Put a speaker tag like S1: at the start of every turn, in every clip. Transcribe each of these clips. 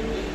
S1: Thank you.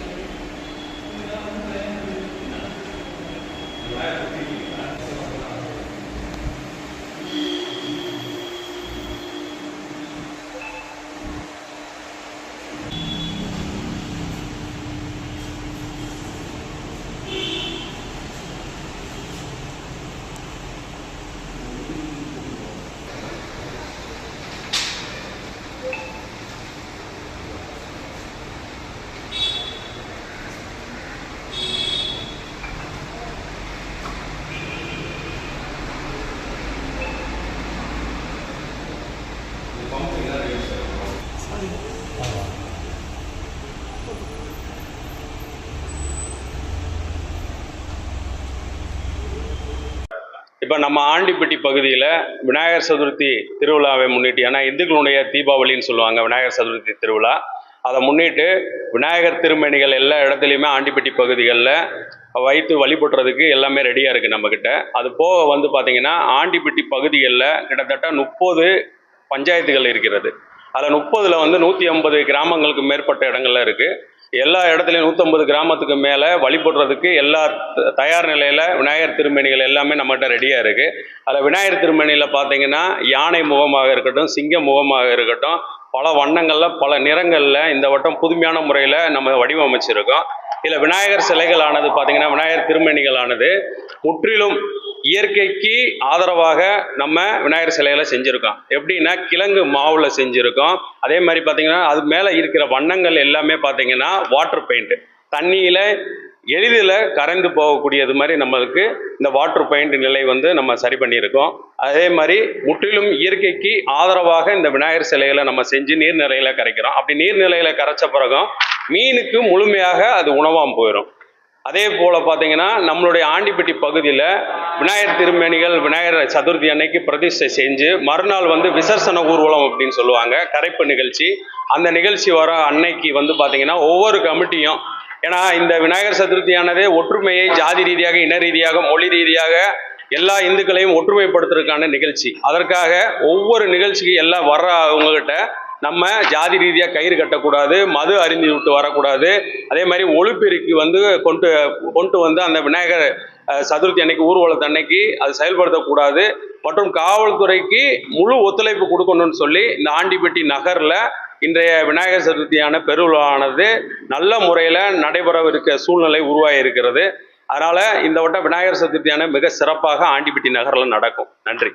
S2: இப்போ நம்ம ஆண்டிப்பட்டி பகுதியில் விநாயகர் சதுர்த்தி திருவிழாவை முன்னிட்டு ஏன்னா இந்துக்களுடைய தீபாவளின்னு சொல்லுவாங்க விநாயகர் சதுர்த்தி திருவிழா அதை முன்னிட்டு விநாயகர் திருமணிகள் எல்லா இடத்துலையுமே ஆண்டிப்பட்டி பகுதிகளில் வைத்து வழிபடுறதுக்கு எல்லாமே ரெடியாக இருக்குது நம்மக்கிட்ட அது போக வந்து பார்த்திங்கன்னா ஆண்டிப்பட்டி பகுதிகளில் கிட்டத்தட்ட முப்பது பஞ்சாயத்துகள் இருக்கிறது. அதில் முப்பதில் வந்து நூற்றி ஐம்பது கிராமங்களுக்கு மேற்பட்ட இடங்கள்ல இருக்குது எல்லா இடத்துலையும் நூற்றம்பது கிராமத்துக்கு மேலே வழிபடுறதுக்கு எல்லா தயார் நிலையில் விநாயகர் திருமணிகள் எல்லாமே நம்மகிட்ட ரெடியாக இருக்குது அதில் விநாயகர் திருமணியில் பார்த்தீங்கன்னா யானை முகமாக இருக்கட்டும் சிங்க முகமாக இருக்கட்டும் பல வண்ணங்களில் பல நிறங்களில் இந்த வட்டம் புதுமையான முறையில் நம்ம வடிவமைச்சிருக்கோம். இதில் விநாயகர் சிலைகளானது பார்த்தீங்கன்னா விநாயகர் திருமணிகளானது முற்றிலும் இயற்கைக்கு ஆதரவாக நம்ம விநாயகர் சிலைகளை செஞ்சுருக்கோம். எப்படின்னா கிழங்கு மாவில் செஞ்சுருக்கோம். அதே மாதிரி பார்த்தீங்கன்னா அது மேலே இருக்கிற வண்ணங்கள் எல்லாமே பார்த்தீங்கன்னா வாட்டர் பெயிண்ட் தண்ணியில் எளிதில் கரைந்து போகக்கூடியது மாதிரி நம்மளுக்கு இந்த வாட்டர் பெயிண்ட் நிலை வந்து நம்ம சரி பண்ணியிருக்கோம். அதே மாதிரி முற்றிலும் இயற்கைக்கு ஆதரவாக இந்த விநாயகர் சிலைகளை நம்ம செஞ்சு நீர்நிலையில் கரைக்கிறோம். அப்படி நீர்நிலையில் கரைச்ச பிறகும் மீனுக்கு முழுமையாக அது உணவாம் போயிடும் அதே போல் பார்த்தீங்கன்னா நம்மளுடைய ஆண்டிப்பட்டி பகுதியில் விநாயகர் திருமேனிகள் விநாயகர் சதுர்த்தி அன்னைக்கு பிரதிஷ்டை செஞ்சு மறுநாள் வந்து விசர்சன ஊர்வலம் அப்படின்னு சொல்லுவாங்க. கரைப்பு நிகழ்ச்சி. அந்த நிகழ்ச்சி வர அன்னைக்கு வந்து பார்த்தீங்கன்னா ஒவ்வொரு கமிட்டியும் ஏன்னா இந்த விநாயகர் சதுர்த்தியானதே ஒற்றுமையை ஜாதி ரீதியாக இன ரீதியாக மொழி ரீதியாக எல்லா இந்துக்களையும் ஒற்றுமைப்படுத்துறதுக்கான நிகழ்ச்சி. அதற்காக ஒவ்வொரு நிகழ்ச்சிக்கு எல்லாம் வர்ற அவங்ககிட்ட நம்ம ஜாதி ரீதியாக கயிறு கட்டக்கூடாது மது அறிந்து விட்டு வரக்கூடாது. அதே மாதிரி ஒழுப்பெருக்கு வந்து கொண்டு கொண்டு வந்து அந்த விநாயகர் சதுர்த்தி அன்னைக்கு ஊர்வலத்து அன்னைக்கு அது செயல்படுத்தக்கூடாது. மற்றும் காவல்துறைக்கு முழு ஒத்துழைப்பு கொடுக்கணும்னு சொல்லி இந்த ஆண்டிப்பட்டி நகரில் இன்றைய விநாயகர் சதுர்த்தியான பெருவிழாவானது நல்ல முறையில் நடைபெறவிருக்க சூழ்நிலை உருவாகி இருக்கிறது. அதனால் இந்த வட்டம் விநாயகர் சதுர்த்தியான மிக சிறப்பாக ஆண்டிப்பட்டி நகரில் நடக்கும். நன்றி.